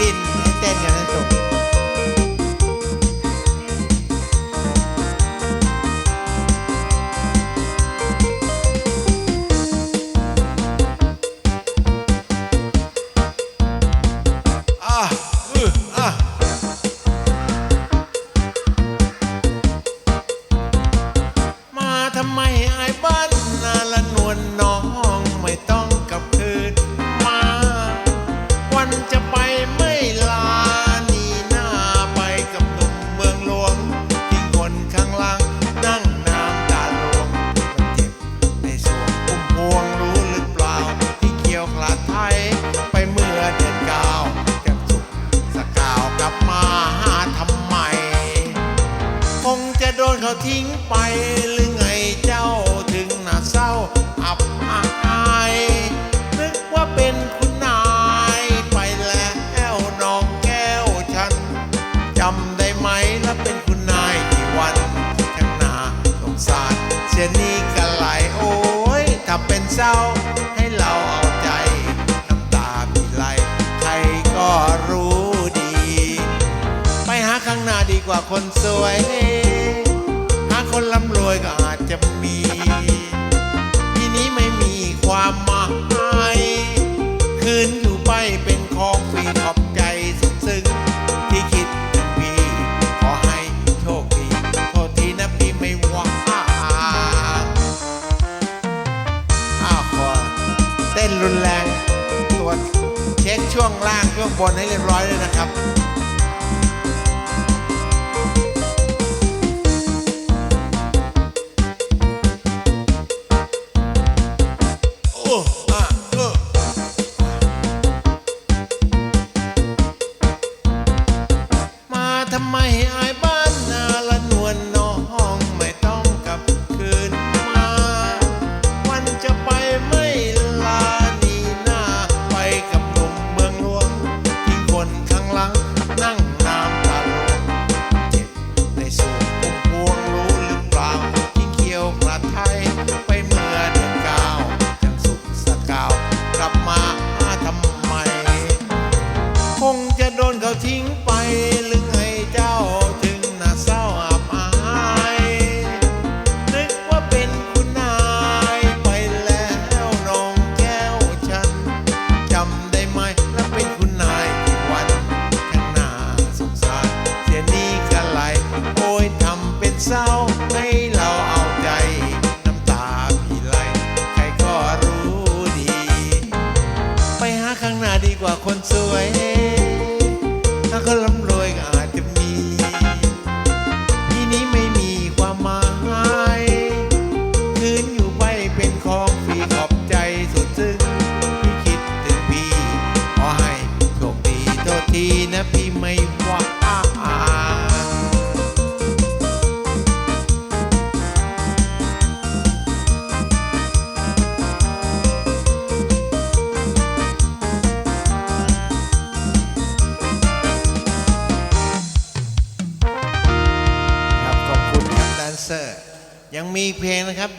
ดินเต้นกันให้สุข เขาทิ้งไปหรือไงเจ้าถึงน่าเศร้าอับอายนึกว่าเป็นคุณนายไปแล้วน้องแก้วฉันจำได้ไหมแล้วเป็นคุณนายที่วันข้างหน้าสงสารเสียนี้กันไหลโอ้ยถ้าเป็นเศร้าให้เราเอาใจน้ำตาพี่ไหลใครก็รู้ดี ไปหาข้างหน้าดีกว่าคนสวย คนร่ำรวยก็อาจจะมีทีนี้ไม่มีความหมายคืนอยู่ไปเป็นของฟรีขอบใจสุดซึ้งที่คิดถึงพี่ขอให้โชคดีโทษทีนะพี่ไม่ว่าอ้าวขอเต้นรุนแรงตรวจเช็คช่วงล่างช่วงบนให้เรียบร้อยเลยนะครับ มาทำไมไอ้บ้า งจะโดนเขาทิ้งไปหรือไงเจ้าถึงน่าเศร้าอับอายนึกว่าเป็นคุณนายไปแล้วน้องแก้วฉันจำได้ไหมและเป็นคุณนายที่วันข้างหน้าสงสารเสียนี้กันไหลโอ้ยทำเป็นเศร้าให้เราเอาใจน้ำตาพี่ไหลใครก็รู้ดี ไปหาข้างหน้าดีกว่าคนสวย เซอร์ ยังมีเพลงนะครับ